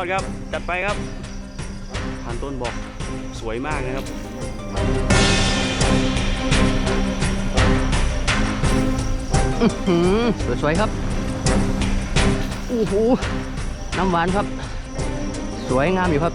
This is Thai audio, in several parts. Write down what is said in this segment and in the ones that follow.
อดครับ จัดไปครับผ่านต้นบอกสวยมากนะครับหืมสวยๆครับโอ้โหน้ำหวานครับ สวยงามอยู่ครับ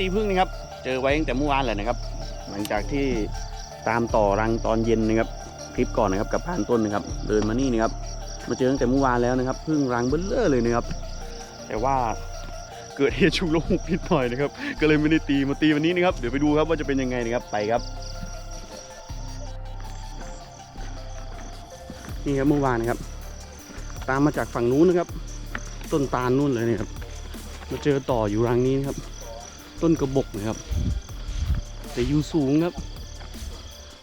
ตีพึ่งนะครับ เจอไว้ตั้งแต่เมื่อวานเลยนะครับ หลังจากที่ตามต่อรังตอนเย็นนะครับคลิปก่อนนะครับกับพานต้นนะครับ เดินมานี่นะครับ มาเจอตั้งแต่เมื่อวานแล้วนะครับพึ่งรังเบ้อเลอเลยนะครับ แต่ว่าเกิดเหตุชุกละหุกนิดหน่อยนะครับ ก็เลยไม่ได้ตีมาตีวันนี้นะครับ เดี๋ยวไปดูครับว่าจะเป็นยังไงนะครับไปครับ นี่ครับเมื่อวานนะครับ ตามมาจากฝั่งนู้นนะครับ ต้นตาลนู่นเลยนะครับมาเจอต่ออยู่รังนี้นะครับ ต้นกระบอกนะครับ แต่อยู่สูงครับ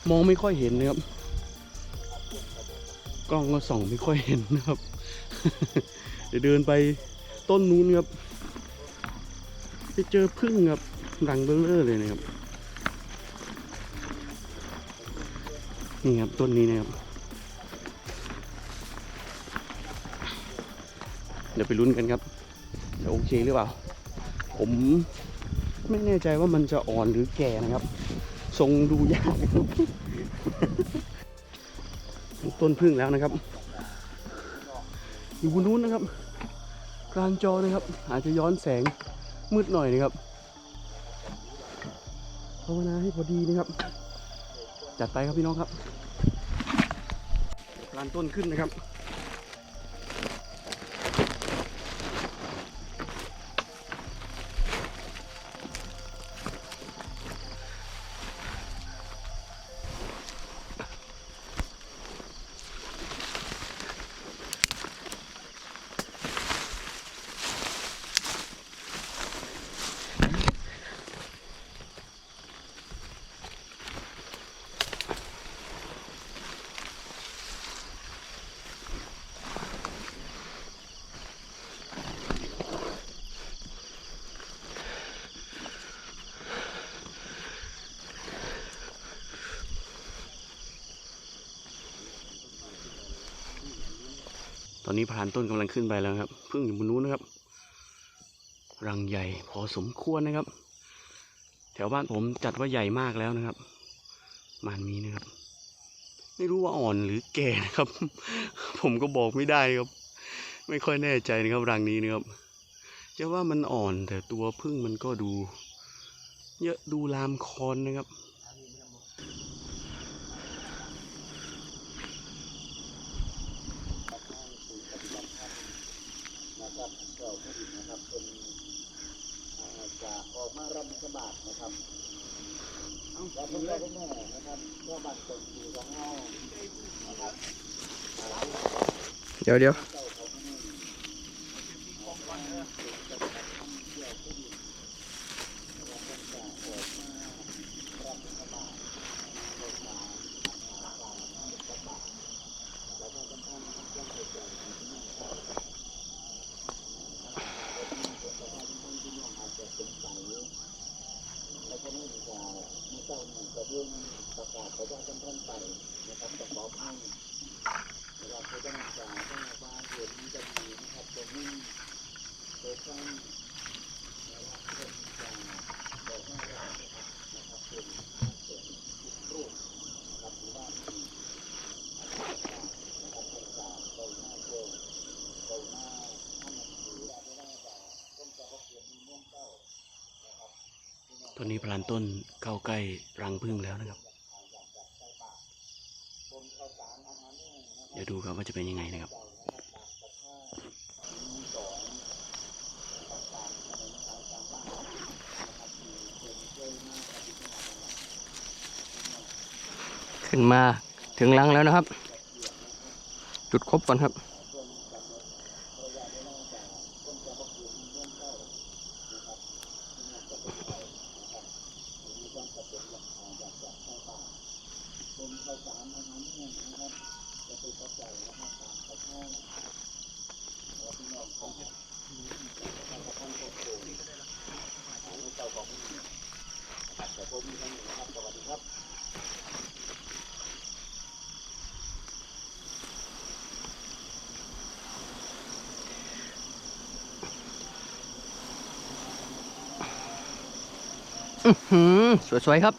มองไม่ค่อยเห็นนะครับ กล้องก็ส่องไม่ค่อยเห็นนะครับ เดี๋ยวเดินไปต้นนู้นครับ ไปเจอพึ่งครับรังเบลเลอร์เลยนะครับ นี่ครับต้นนี้นะครับ เดี๋ยวไปลุ้นกันครับจะโอเคหรือเปล่า ผม ไม่แน่ใจว่ามันจะอ่อนหรือแก่นะครับ ทรงดูยากต้นพึ่งแล้วนะครับ อยู่บนนู้นนะครับ กลางจอนะครับ อาจจะย้อนแสงมืดหน่อยนะครับภาวนาให้พอดีนะครับ จัดไปครับพี่น้องครับลางต้นขึ้นนะครับ ตอนนี้พรานต้นกำลังขึ้นไปแล้วครับเพิ่งอยู่บนนู้นนะครับ รังใหญ่พอสมควรนะครับ แถวบ้านผมจัดว่าใหญ่มากแล้วนะครับมานนี้นะครับ ไม่รู้ว่าอ่อนหรือแก่นะครับ ผมก็บอกไม่ได้ครับ ไม่ค่อยแน่ใจนะครับรังนี้นะครับจะว่ามันอ่อนแต่ตัวพึ่งมันก็ดู เยอะดูลามคอนนะครับ นะครับเราผู้หญิงนะครับเป็นจะออกมารับบิณฑบาตนะครับแล้วพ่อแม่พ่อแม่นะครับก็บันคนอยู่ของเรานะครับเดี๋ยวเดี๋ยว เจ้าของนี่ของวันเออเป็นการท่องเที่ยวผู้หญิงแล้วก็จะออกมารับบิณฑบาตลงมาอาบน้ำบิณฑบาตแล้วก็จะต้องเที่ยวไปเจอที่นี่ครับ แล้วก็ไม่มีการไม่เจ้าหนึ่งกระเบื้องประกาศประชาชนท่านไปนะครับแต่ขอพังใน เราก็ต้องการต้องมาเห็นจะดีนะครับตรงนี้โดยท่านนะครับเพื่อการบอกให้เรานะครับเป็นเป็นรูปนะครับหรือว่าที่นะครับต้องการโดยหน้าโยมโดยหน้าท่านหรือว่าได้จากต้นกระบอกเขียนมีม่วงเก้านะครับ ตอนนี้พลานต้นเข้าใกล้รังพึ่งแล้วนะครับ เดี๋ยวดูครับว่าจะเป็นยังไงนะครับขึ้นมาถึงรังแล้วนะครับ จุดครบก่อนครับ อื้อหือสวยๆครับ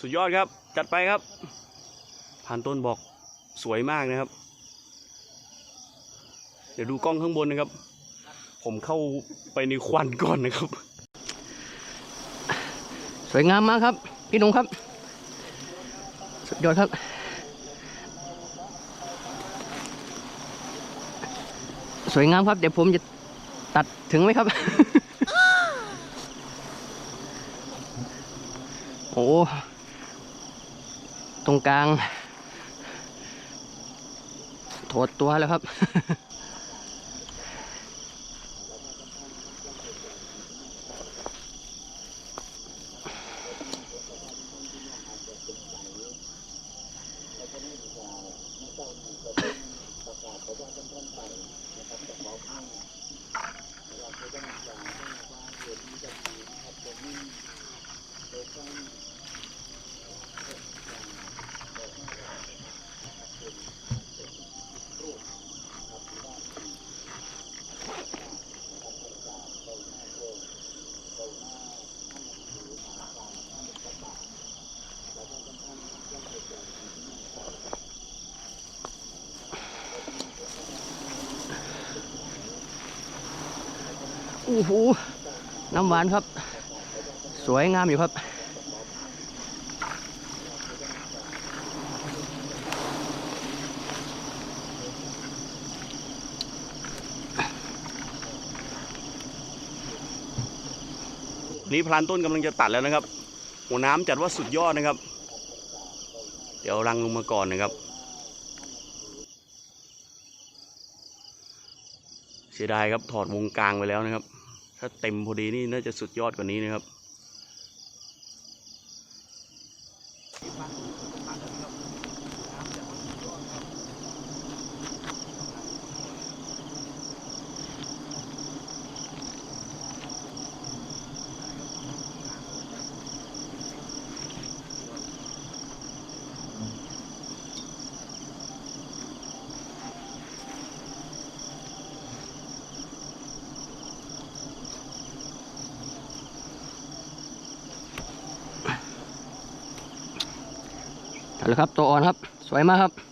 สุดยอดครับ จัดไปครับานต้นบอกสวยมากนะครับ เดี๋ยวดูกล้องข้างบนนะครับ ผมเข้าไปในควันก่อนนะครับ สวยงามมากครับ พี่นุ่มครับ สุดยอดครับสวยงามครับ เดี๋ยวผมจะตัดถึงไหมครับ โอ้ ตรงกลาง ถดตัวแล้วครับ อ้โหน้ำหวานครับ สวยงามอยู่ครับนี่พลานต้นกำลังจะตัดแล้วนะครับหัวน้ำจัดว่าสุดยอดนะครับ เดี๋ยวรังลงมาก่อนนะครับ เสียดายครับถอดวงกลางไปแล้วนะครับ ถ้าเต็มพอดีนี่น่าจะสุดยอดกว่านี้นะครับ ครับตัวอ่อนครับ สวยมากครับ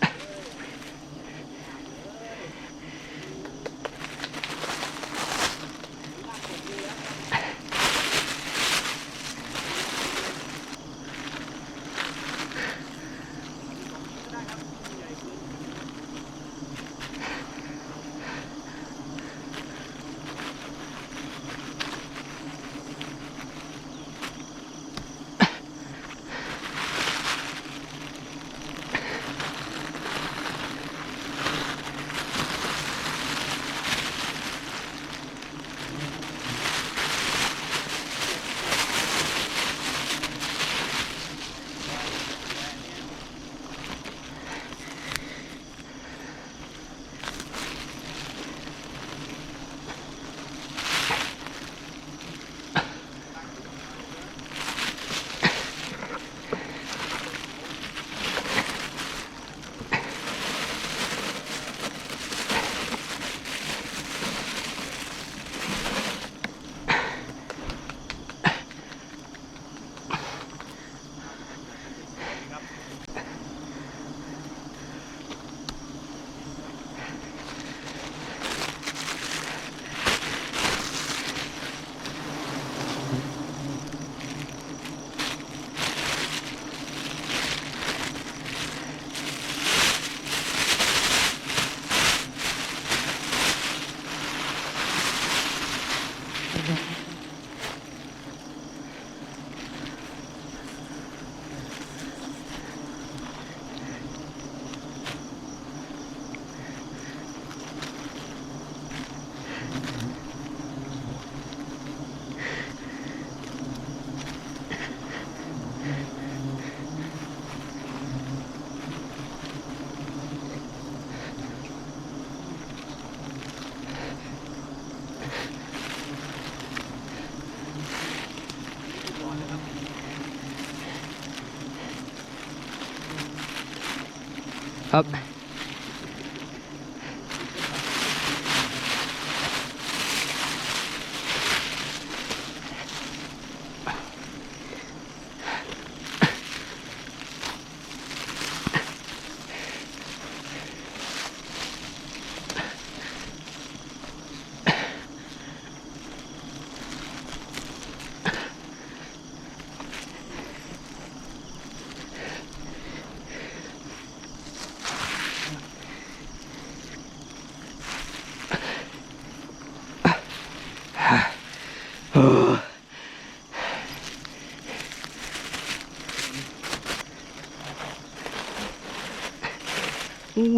อู้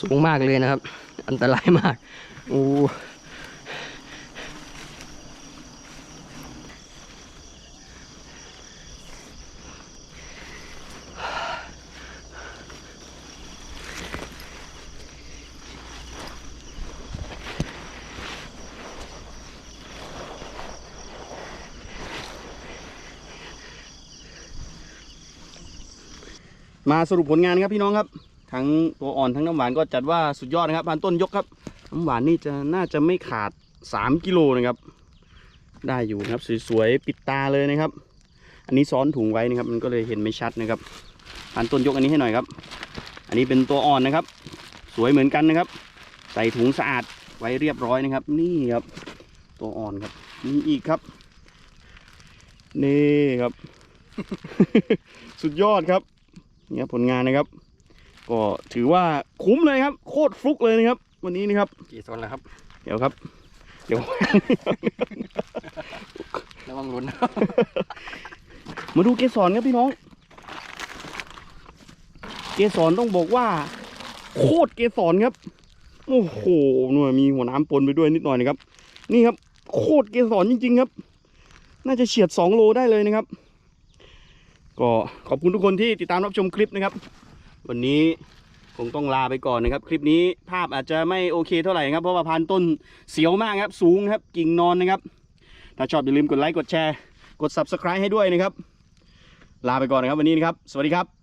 สูงมากเลยนะครับ อันตรายมากอู้ มาสรุปผลงานครับพี่น้องครับ ทั้งตัวอ่อนทั้งน้ำหวานก็จัดว่าสุดยอดนะครับพันต้นยกครับ น้ำหวานนี่จะน่าจะไม่ขาด 3 กิโลนะครับ ได้อยู่ครับสวยๆปิดตาเลยนะครับ อันนี้ซ้อนถุงไว้นะครับ มันก็เลยเห็นไม่ชัดนะครับพันต้นยกอันนี้ให้หน่อยครับ อันนี้เป็นตัวอ่อนนะครับ สวยเหมือนกันนะครับ ใส่ถุงสะอาดไว้เรียบร้อยนะครับ นี่ครับ ตัวอ่อนครับมีอีกครับนี่ครับ สุดยอดครับ เนี่ยผลงานนะครับ ก็ถือว่าคุ้มเลยครับ โคตรฟลุกเลยนะครับ วันนี้นะครับ กี่โซนแล้วครับ เดี๋ยวครับ เดี๋ยว ระวังลุ้นมาดูเกสรครับพี่น้อง เกสรต้องบอกว่า โคตรเกสรครับ โอ้โหหน่วยมีหัวน้ำปนไปด้วยนิดหน่อยนะครับ นี่ครับ โคตรเกสรจริงๆครับ น่าจะเฉียด2โลได้เลยนะครับ ก็ขอบคุณทุกคนที่ติดตามรับชมคลิปนะครับ วันนี้คงต้องลาไปก่อนนะครับ คลิปนี้ภาพอาจจะไม่โอเคเท่าไหร่ครับเพราะว่าพันต้นเสียวมากครับ สูงครับกิ่งนอนนะครับ ถ้าชอบอย่าลืมกดไลค์กดแชร์ กด subscribe ให้ด้วยนะครับ ลาไปก่อนนะครับวันนี้นะครับ สวัสดีครับ